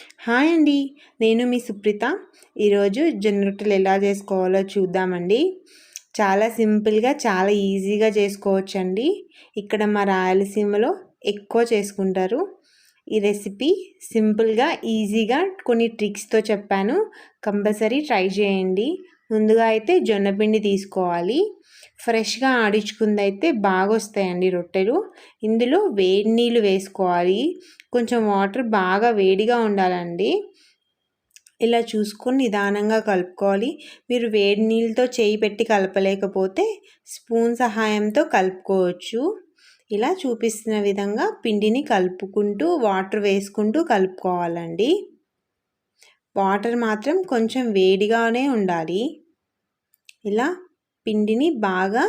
Hi అండి నేను మీ సుప్రీత. ఈరోజు జొన్న రొట్టెలు ఎలా చేసుకోవాలో చూద్దామండి. చాలా సింపుల్గా చాలా ఈజీగా చేసుకోవచ్చండి. ఇక్కడ మా రాయలసీమలో ఎక్కువ చేసుకుంటారు. ఈ రెసిపీ సింపుల్గా ఈజీగా కొన్ని ట్రిక్స్తో చెప్పాను. కంపల్సరీ ట్రై చేయండి. ముందుగా అయితే జొన్నపిండి తీసుకోవాలి. ఫ్రెష్గా ఆడించుకుందైతే బాగా వస్తాయండి రొట్టెలు. ఇందులో వేడి నీళ్ళు వేసుకోవాలి. కొంచెం వాటర్ బాగా వేడిగా ఉండాలండి. ఇలా చూసుకొని నిదానంగా కలుపుకోవాలి. మీరు వేడి నీళ్ళతో చేయి పెట్టి కలపలేకపోతే స్పూన్ సహాయంతో కలుపుకోవచ్చు. ఇలా చూపిస్తున్న విధంగా పిండిని కలుపుకుంటూ వాటర్ వేసుకుంటూ కలుపుకోవాలండి. వాటర్ మాత్రం కొంచెం వేడిగానే ఉండాలి. ఇలా పిండిని బాగా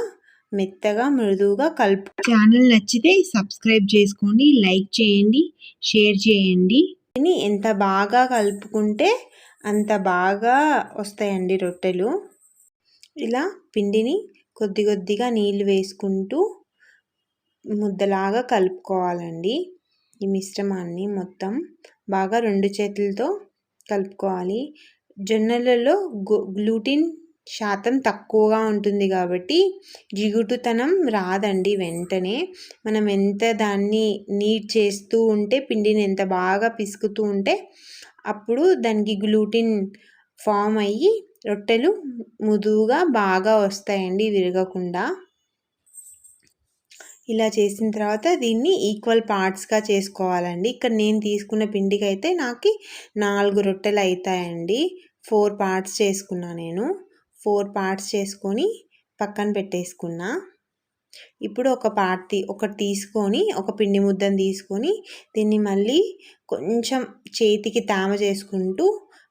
మెత్తగా మృదువుగా కలుపు. ఛానల్ నచ్చితే సబ్స్క్రైబ్ చేసుకోండి లైక్ చేయండి షేర్ చేయండి. దీన్ని ఎంత బాగా కలుపుకుంటే అంత బాగా వస్తాయండి రొట్టెలు. ఇలా పిండిని కొద్ది కొద్దిగా నీళ్ళు వేసుకుంటూ ముద్దలాగా కలుపుకోవాలండి. ఈ మిశ్రమాన్ని మొత్తం బాగా రెండు చేతులతో కలుపుకోవాలి. జొన్నలలో గ్లూటిన్ శాతం తక్కువగా ఉంటుంది కాబట్టి జిగుటుతనం రాదండి వెంటనే. మనం ఎంత దాన్ని నీట్ చేస్తూ ఉంటే పిండిని ఎంత బాగా పిసుకుతూ ఉంటే అప్పుడు దానికి గ్లూటిన్ ఫామ్ అయ్యి రొట్టెలు ముదువుగా బాగా వస్తాయండి విరగకుండా. ఇలా చేసిన తర్వాత దీన్ని ఈక్వల్ పార్ట్స్గా చేసుకోవాలండి. ఇక్కడ నేను తీసుకున్న పిండికి అయితే నాకు నాలుగు రొట్టెలు అవుతాయండి ఫోర్ పార్ట్స్ చేసుకున్నా నేను. ఫోర్ పార్ట్స్ చేసుకొని పక్కన పెట్టేసుకున్నా. ఇప్పుడు ఒక పార్ట్ ఒకటి తీసుకొని ఒక పిండి ముద్దను తీసుకొని దీన్ని మళ్ళీ కొంచెం చేతికి తామ చేసుకుంటూ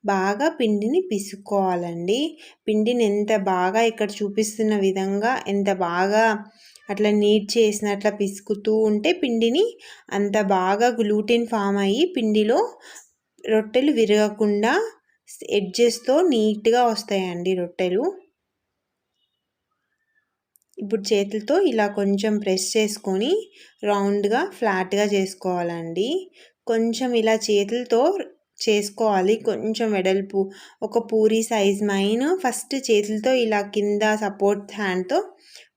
బాగా పిండిని పిసుక్కోవాలండి. పిండిని ఎంత బాగా ఇక్కడ చూపిస్తున్న విధంగా ఎంత బాగా అట్లా నీట్ చేసినట్లా పిసుకుతూ ఉంటే పిండిని అంత బాగా గ్లూటెన్ ఫామ్ అయ్యి పిండిలో రొట్టెలు విరగకుండా ఎడ్జెస్తో నీట్గా వస్తాయండి రొట్టెలు. ఇప్పుడు చేతులతో ఇలా కొంచెం ప్రెస్ చేసుకొని రౌండ్గా ఫ్లాట్గా చేసుకోవాలండి. కొంచెం ఇలా చేతులతో చేసుకోవాలి. కొంచెం వెడల్పు ఒక పూరి సైజ్ మైన్ ఫస్ట్ చేతులతో ఇలా కింద సపోర్ట్ హ్యాండ్తో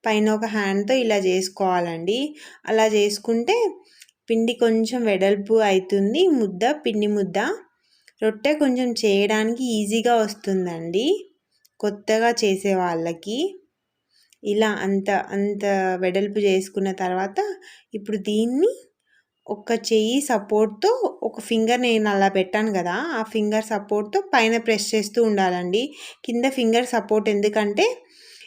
పైన ఒక హ్యాండ్తో ఇలా చేసుకోవాలండి. అలా చేసుకుంటే పిండి కొంచెం వెడల్పు అవుతుంది. ముద్ద పిండి ముద్ద రొట్టె కొంచెం చేయడానికి ఈజీగా వస్తుందండి. కొత్తగా చేసే వాళ్ళకి. ఇలా అంత అంత వెడల్పు చేసుకున్న తర్వాత ఇప్పుడు దీన్ని ఒక చెయ్యి సపోర్ట్తో ఒక ఫింగర్ నేను అలా పెట్టాను కదా ఆ ఫింగర్ సపోర్ట్తో పైన ప్రెస్ చేస్తూ ఉండాలండి. కింద ఫింగర్ సపోర్ట్ ఎందుకంటే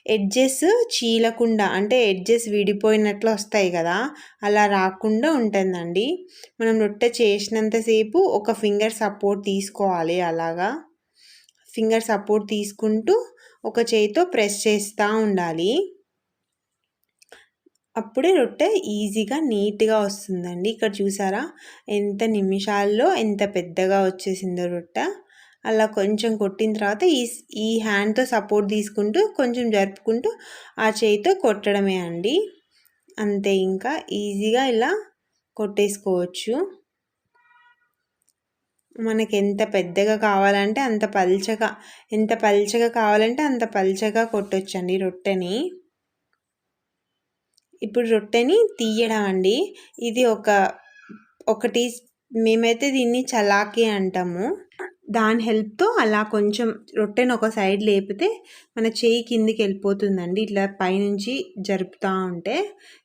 ఎడ్జెస్ చీలకుండా అంటే ఎడ్జెస్ విడిపోయినట్లు వస్తాయి కదా అలా రాకుండా ఉంటుందండి. మనం రొట్టె చేసినంతసేపు ఒక ఫింగర్ సపోర్ట్ తీసుకోవాలి అలాగా. ఫింగర్ సపోర్ట్ తీసుకుంటూ ఒక చేయితో ప్రెస్ చేస్తూ ఉండాలి. అప్పుడే రొట్టె ఈజీగా నీట్గా వస్తుందండి. ఇక్కడ చూసారా? ఎంత నిమిషాల్లో ఎంత పెద్దగా వచ్చేసిందో రొట్టె. అలా కొంచెం కొట్టిన తర్వాత ఈ ఈ హ్యాండ్తో సపోర్ట్ తీసుకుంటూ కొంచెం జరుపుకుంటూ ఆ చేయితో కొట్టడమే అండి. అంతే ఇంకా ఈజీగా ఇలా కొట్టేసుకోవచ్చు. మనకి ఎంత పెద్దగా కావాలంటే అంత పల్చగా ఎంత పల్చగా కావాలంటే అంత పల్చగా కొట్టొచ్చండి రొట్టెని. ఇప్పుడు రొట్టెని తీయడం అండి. ఇది ఒక ఒకటి మేమైతే దీన్ని చలాకీ అంటాము. దాని హెల్ప్తో అలా కొంచెం రొట్టెను ఒక సైడ్ లేపితే మన చేయి కిందికి వెళ్ళిపోతుందండి. ఇట్లా పైనుంచి జరుపుతూ ఉంటే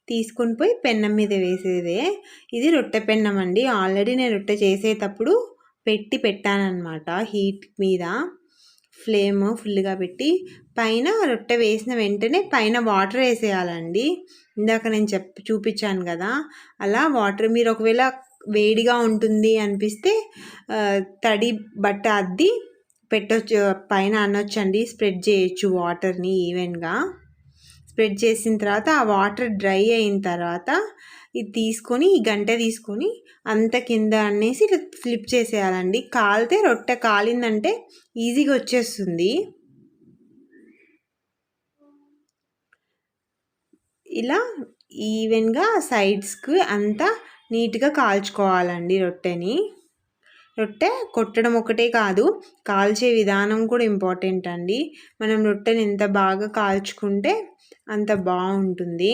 తీసుకొని పోయి పెన్నం మీద వేసేదే. ఇది రొట్టె పెన్నం అండి. ఆల్రెడీ నేను రొట్టె చేసేటప్పుడు పెట్టి పెట్టానమాట హీట్ మీద. ఫ్లేమ్ ఫుల్గా పెట్టి పైన రొట్టె వేసిన వెంటనే పైన వాటర్ వేసేయాలండి. ఇందాక నేను చెప్ చూపించాను కదా అలా వాటర్ మీరు ఒకవేళ వేడిగా ఉంటుంది అనిపిస్తే తడి బట్ట అద్ది పెట్టొచ్చు పైన అనొచ్చండి స్ప్రెడ్ చేయొచ్చు వాటర్ని ఈవెన్గా. స్ప్రెడ్ చేసిన తర్వాత ఆ వాటర్ డ్రై అయిన తర్వాత ఇది తీసుకొని ఈ గంట తీసుకొని అంత కింద అనేసి ఇట్లా ఫ్లిప్ చేసేయాలండి. కాలితే రొట్టె కాలిందంటే ఈజీగా వచ్చేస్తుంది. ఇలా ఈవెన్గా సైడ్స్కి అంతా నీట్గా కాల్చుకోవాలండి రొట్టెని. రొట్టె కొట్టడం ఒకటే కాదు కాల్చే విధానం కూడా ఇంపార్టెంట్ అండి. మనం రొట్టెని ఎంత బాగా కాల్చుకుంటే అంత బాగుంటుంది.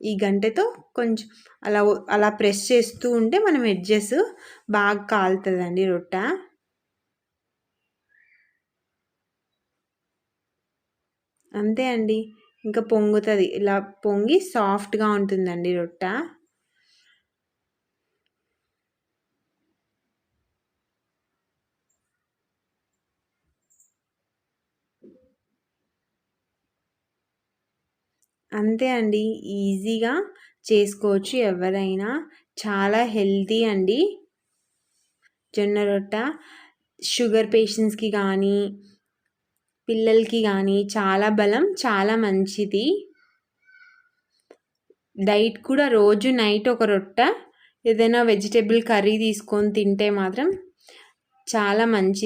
ఈ గంటెతో కొంచెం అలా అలా ప్రెస్ చేస్తూ ఉంటే మనం ఎడ్జెస్ బాగా కాలుతుందండి రొట్టె. అంతే అండి. ఇంకా పొంగుతుంది. ఇలా పొంగి సాఫ్ట్గా ఉంటుందండి రొట్ట. అంతే అండి. ఈజీగా చేసుకోవచ్చు ఎవరైనా. చాలా హెల్తీ అండి. జొన్న రొట్ట. షుగర్ పేషెంట్స్కి కానీ పిల్లలకి కానీ చాలా బలం చాలా మంచిది. డైట్ కూడా రోజు నైట్ ఒక రొట్టె ఏదైనా వెజిటేబుల్ కర్రీ తీసుకొని తింటే మాత్రం చాలా మంచిది.